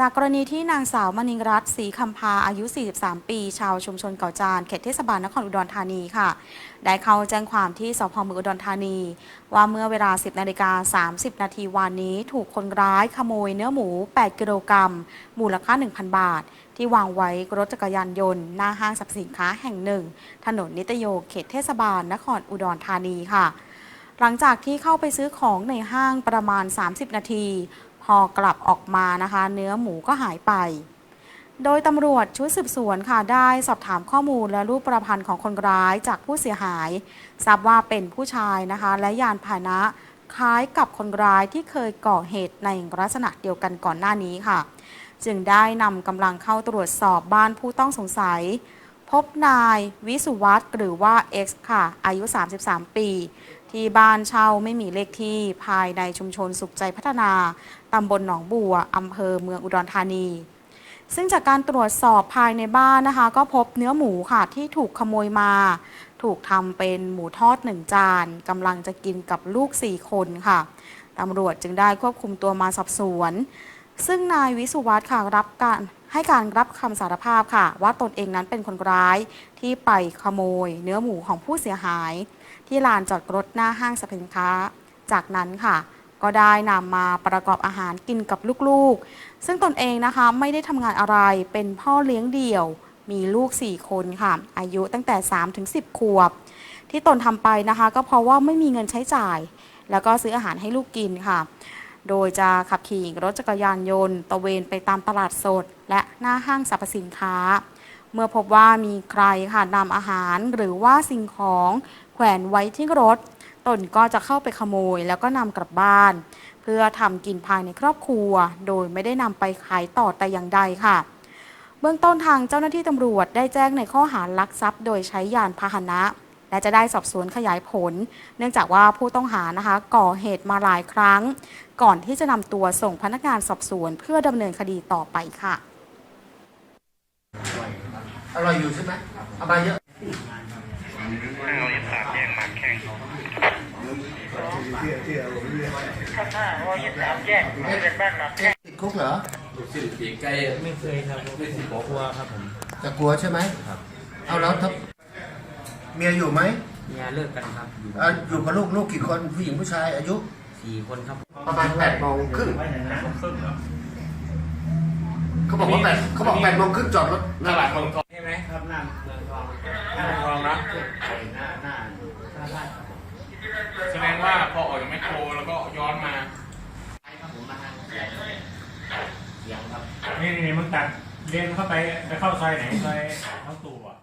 จากกรณีที่นางสาวมณิงรัตน์ศรีคำพาอายุ 43 ปี ชาวชุมชนเก่าจานเขตเทศบาลนครอุดรธานีค่ะ ได้เข้าแจ้งความที่สพเมืองอุดรธานี ว่าเมื่อเวลา 10นาฬิกา30 นาทีวันนี้ถูกคนร้ายขโมยเนื้อหมู 8 กิโลกรัม มูลค่า 1,000 บาท ที่วางไว้รถจักรยานยนต์ หน้าห้างสรรพสินค้าแห่งหนึ่ง ถนนนิตโยเขตเทศบาลนครอุดรธานีค่ะหลังจากที่เข้าไปซื้อของในห้างประมาณ 30 นาที พอกลับออกมานะคะ เนื้อหมูก็หายไป โดยตำรวจชุดสืบสวนค่ะได้สอบถามข้อมูลและรูปประพันธ์ของคนร้ายจากผู้เสียหาย ทราบว่าเป็นผู้ชายนะคะ และยานพาหนะคล้ายกับคนร้ายที่เคยก่อเหตุในลักษณะเดียวกันก่อนหน้านี้ค่ะ จึงได้นำกำลังเข้าตรวจสอบบ้านผู้ต้องสงสัย บนายวิสุวัตหรือว่า X ค่ะ อายุ 33 ปี ที่บ้านเช่าไม่มีเลขที่ภายในชุมชนสุขใจพัฒนา ตำบลหนองบัว อำเภอเมืองอุดรธานี ซึ่งจากการตรวจสอบภายในบ้านนะคะ ก็พบเนื้อหมูค่ะที่ถูกขโมยมา ถูกทำเป็นหมูทอดหนึ่งจานกำลังจะกินกับลูก 4 คนค่ะตำรวจจึงได้ควบคุมตัวมาสอบสวน ซึ่งนายวิสุวัตค่ะรับการ ให้การรับคำสารภาพค่ะ ว่าตนเองนั้นเป็นคนร้ายที่ไปขโมย เนื้อหมูของผู้เสียหาย ที่ลานจอดรถหน้าห้างสรรพสินค้า จากนั้นค่ะ ก็ได้นำมาประกอบอาหารกินกับลูกๆ ซึ่งตนเองนะคะไม่ได้ทำงานอะไรเป็นพ่อเลี้ยงเดี่ยว มีลูก 4 คนค่ะ อายุตั้งแต่ 3 ถึง 10 ขวบ ที่ตนทำไปนะคะ ก็เพราะว่าไม่มีเงินใช้จ่าย แล้วก็ซื้ออาหารให้ลูกกินค่ะ โดยจะขับขี่รถจักรยานยนต์ตระเวนไปตามตลาดสด และหน้าห้างสรรพสินค้า เมื่อพบว่ามีใครค่ะนำอาหารหรือว่าสิ่งของแขวนไว้ที่รถ ตนก็จะเข้าไปขโมยแล้วก็นำกลับบ้าน เพื่อทำกินภายในครอบครัว โดยไม่ได้นำไปขายต่อแต่อย่างใดค่ะ เบื้องต้นทางเจ้าหน้าที่ตำรวจได้แจ้งในข้อหารักทรัพย์ โดยใช้ยานพาหนะ และจะได้สอบสวนขยายผล เนื่องจากว่าผู้ต้องหานะคะ ก่อเหตุมาหลายครั้ง ก่อนที่จะนำตัวส่งพนักงานสอบสวน เพื่อดำเนินคดีต่อไปค่ะ อร่อยอยู่ใช่ไหมเอามาเยอะห้าร้อยยี่สิบสามแยกหมากแข้งห้าร้อยยี่สิบสามแยกเป็นบ้านหมากแข้งติดคุกเหรอสิ่งผีไก่ไม่เคยครับไม่ถึงบอกว่าครับผมจะกลัวใช่ไหมครับ เอาแล้วถ้า เมียอยู่ไหมเมียเลิกกันครับอยู่อะอยู่กับลูกลูกกี่คนผู้หญิงผู้ชายอายุ สี่คนครับ ประมาณแปดโมงครึ่งเขาบอกว่าแปดเขาบอกแปดโมงครึ่งจอดรถตลาดเมืองทองใช่ไหมครับหน้าเมืองทองหน้าเมืองทองนะหน้าหน้าหน้าบ้านครับผมแสดงว่าพอออกจากแมคโครแล้วก็ย้อนมาไปครับผมมาทางเสียงเสียงครับ นี่นี่มึงตัดเรียนเข้าไปไปเข้าซอยไหนซอยน้องตู่อะ